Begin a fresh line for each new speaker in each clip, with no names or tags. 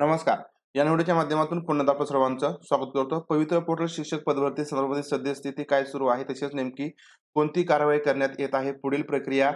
नमस्कार. या निवडीच्या माध्यमातून पुन्हा सर्वांचं स्वागत करतो. पवित्र पोर्टल शिक्षक पदभरती संदर्भातील सद्यस्थिती काय सुरू आहे तसेच नेमकी कोणती कारवाई करण्यात येत आहे पुढील प्रक्रिया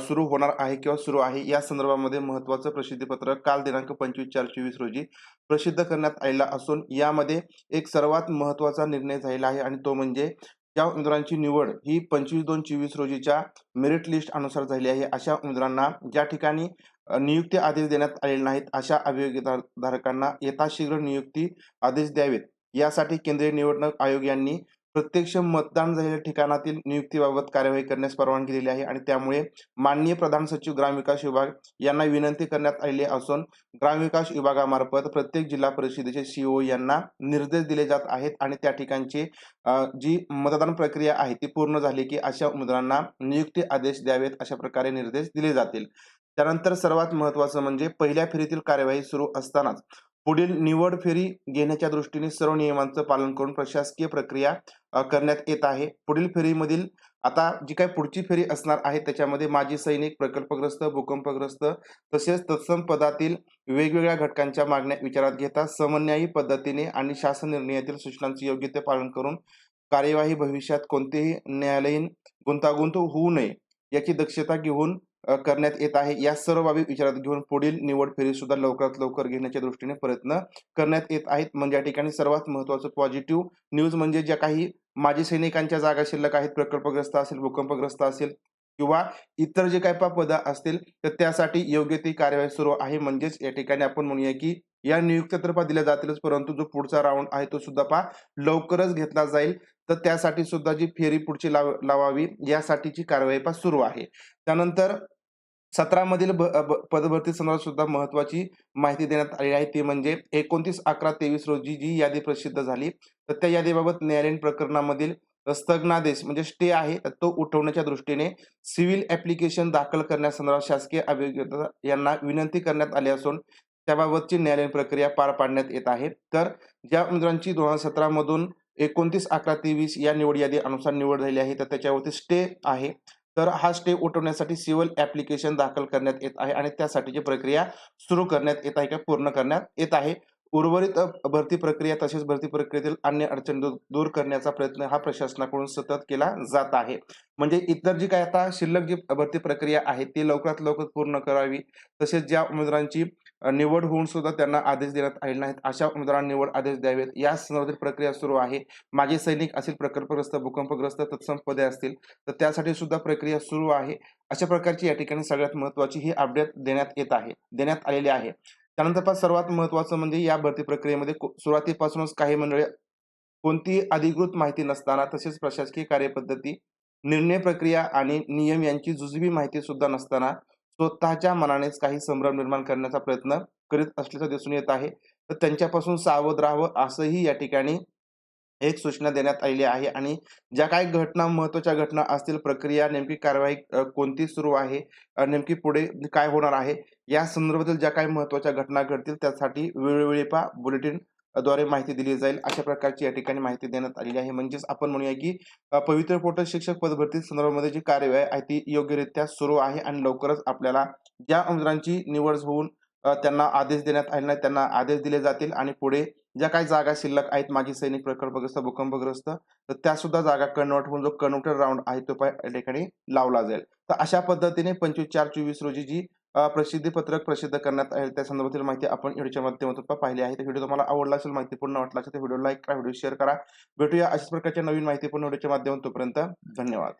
सुरू होणार आहे किंवा सुरू आहे या संदर्भामध्ये महत्वाचं प्रसिद्धीपत्रक काल दिनांक पंचवीस चार चोवीस रोजी प्रसिद्ध करण्यात आलेला असून यामध्ये एक सर्वात महत्त्वाचा निर्णय झालेला आहे आणि तो म्हणजे ज्या उमेदवारांची निवड ही पंचवीस दोन चोवीस रोजीच्या मेरिट लिस्ट अनुसार झाली आहे अशा उमेदवारांना ज्या ठिकाणी नियुक्ती आदेश देण्यात आलेले नाहीत अशा अभियोगधारकांना यथाशीघ्र नियुक्ती आदेश द्यावेत. यासाठी केंद्रीय निवडणूक आयोग यांनी प्रत्यक्ष मतदान झालेल्या ठिकाणातील नियुक्तीबाबत कार्यवाही करण्यास परवानगी दिली आहे आणि त्यामुळे माननीय प्रधान सचिव ग्रामविकास विभाग यांना विनंती करण्यात आलेली असून ग्रामविकास विभागामार्फत प्रत्येक जिल्हा परिषदेचे सीओ यांना निर्देश दिले जात आहेत आणि त्या ठिकाणची जी मतदान प्रक्रिया आहे ती पूर्ण झाली की अशा उमेदवारांना नियुक्ती आदेश द्यावेत अशा प्रकारे निर्देश दिले जातील. त्यानंतर सर्वात महत्वाचं म्हणजे पहिल्या फेरीतील कार्यवाही सुरू असतानाच पुढील निवड फेरी घेण्याच्या दृष्टीने सर्व नियमांचं पालन करून प्रशासकीय प्रक्रिया करण्यात येत आहे. पुढील फेरीमधील आता जी काही पुढची फेरी असणार आहे त्याच्यामध्ये माजी सैनिक प्रकल्पग्रस्त भूकंपग्रस्त तसेच तत्सम पदातील वेगवेगळ्या घटकांच्या मागण्या विचारात घेता समन्यायी पद्धतीने आणि शासन निर्णयातील सूचनांचे योग्य ते पालन करून कार्यवाही भविष्यात कोणतेही न्यायालयीन गुंतागुंत होऊ नये याची दक्षता घेऊन करण्यात येत आहे. या सर्व बाबी विचारात घेऊन पुढील निवड फेरी सुद्धा लवकरात लवकर घेण्याच्या दृष्टीने प्रयत्न करण्यात येत आहेत. म्हणजे या ठिकाणी सर्वात महत्वाचं पॉझिटिव्ह न्यूज म्हणजे ज्या काही माजी सैनिकांच्या जागा शिल्लक आहेत प्रकल्पग्रस्त असेल भूकंपग्रस्त असेल किंवा इतर जे काही पदं असतील तर त्यासाठी योग्य ती कार्यवाही सुरू आहे. म्हणजेच या ठिकाणी आपण म्हणूया की या नियुक्त्या तर पा दिल्या जातीलच परंतु जो पुढचा राऊंड आहे तो सुद्धा पा लवकरच घेतला जाईल. तर त्यासाठी सुद्धा जी फेरी पुढची लाव लावावी यासाठीची कारवाई पा सुरू आहे. त्यानंतर सतरा मधील पदभरती संदर्भात सुद्धा महत्वाची माहिती देण्यात आली आहे. ती म्हणजे एकोणतीस अकरा तेवीस रोजी जी यादी प्रसिद्ध झाली तर त्या यादीबाबत न्यायालयीन प्रकरणामधील स्थगनादेश म्हणजे स्टे आहे तर तो उठवण्याच्या दृष्टीने सिव्हिल ऍप्लिकेशन दाखल करण्यासंदर्भात शासकीय अभियोग्यता यांना विनंती करण्यात आली असून त्याबाबतची न्यायालयीन प्रक्रिया पार पाडण्यात येत आहे. तर ज्या उमेदवारांची दोन हजार सतरा मधून एकोणतीस अकरा तेवीस या निवड यादी अनुसार निवड झाली आहे तर त्याच्यावरती स्टे आहे. तर हा स्टे उठवण्यासाठी सिव्हिल ऍप्लिकेशन दाखल करण्यात येत आहे आणि त्यासाठीची प्रक्रिया सुरू करण्यात येत आहे किंवा पूर्ण करण्यात येत आहे उर्वरित भरती प्रक्रिया तसेच भरती प्रक्रियेतील अन्य अडचणी दूर- करण्याचा प्रयत्न हा प्रशासनाकडून सतत केला जात आहे. म्हणजे इतर जी काय आता शिल्लक जी भरती प्रक्रिया आहे ती लवकरात लवकर पूर्ण करावी तसेच ज्या उमेदवारांची निवड होऊन सुद्धा त्यांना आदेश देण्यात आले नाहीत. अशा उमेदवारांना निवड आदेश द्यावेत. या संदर्भातील प्रक्रिया सुरू आहे. माझे सैनिक असतील प्रकल्पग्रस्त भूकंपग्रस्त तत्सम पदे असतील तर त्यासाठी सुद्धा प्रक्रिया सुरू आहे. अशा प्रकारची या ठिकाणी सगळ्यात महत्वाची ही अपडेट देण्यात येत आहे देण्यात आलेली आहे. त्यानंतर सर्वात महत्वाचं म्हणजे या भरती प्रक्रियेमध्ये सुरुवातीपासूनच काही मंडळी कोणतीही अधिकृत माहिती नसताना तसेच प्रशासकीय कार्यपद्धती निर्णय प्रक्रिया आणि नियम यांची जुजबी माहिती सुद्धा नसताना स्वतःच्या मनानेच काही संभ्रम निर्माण करण्याचा प्रयत्न करीत असल्याचं दिसून येत आहे. तर त्यांच्यापासून सावध राहावं असंही या ठिकाणी एक सूचना देण्यात आलेली आहे. आणि ज्या काही घटना महत्त्वाच्या घटना असतील प्रक्रिया नेमकी कारवाई कोणती सुरू आहे नेमकी पुढे काय होणार आहे या संदर्भातील ज्या काही महत्त्वाच्या घटना घडतील त्यासाठी वेळोवेळी पा बुलेटिन द्वारे माहिती दिली जाईल. अशा प्रकारची या ठिकाणी माहिती देण्यात आलेली आहे. म्हणजेच आपण म्हणूया की पवित्र पोर्टल शिक्षक पदभरती संदर्भामध्ये जी कार्यवाही आहे ती योग्यरित्या सुरू आहे आणि लवकरच आपल्याला ज्या उमेदवारांची निवड होऊन त्यांना आदेश देण्यात आले नाही त्यांना आदेश दिले जातील आणि पुढे ज्या काही जागा शिल्लक आहेत माजी सैनिक प्रकल्पग्रस्त भूकंपग्रस्त तर त्या सुद्धा जागा कन्वर्ट होऊन जो कन्वर्टर राऊंड आहे तो या ठिकाणी लावला जाईल. तर अशा पद्धतीने पंचवीस चार चोवीस रोजी जी प्रसिद्धी पत्रक प्रसिद्ध करण्यात आहे. त्या संदर्भातील माहिती आपण व्हिडिओच्या माध्यमातून पाहिली आहे. तर व्हिडिओ तुम्हाला आवडला असेल माहितीपूर्ण वाटला असेल तर व्हिडिओ लाईक करा व्हिडिओ शेअर करा. भेटूया अशाच प्रकारच्या नवीन माहितीपूर्ण व्हिडिओच्या माध्यमातून तोपर्यंत धन्यवाद.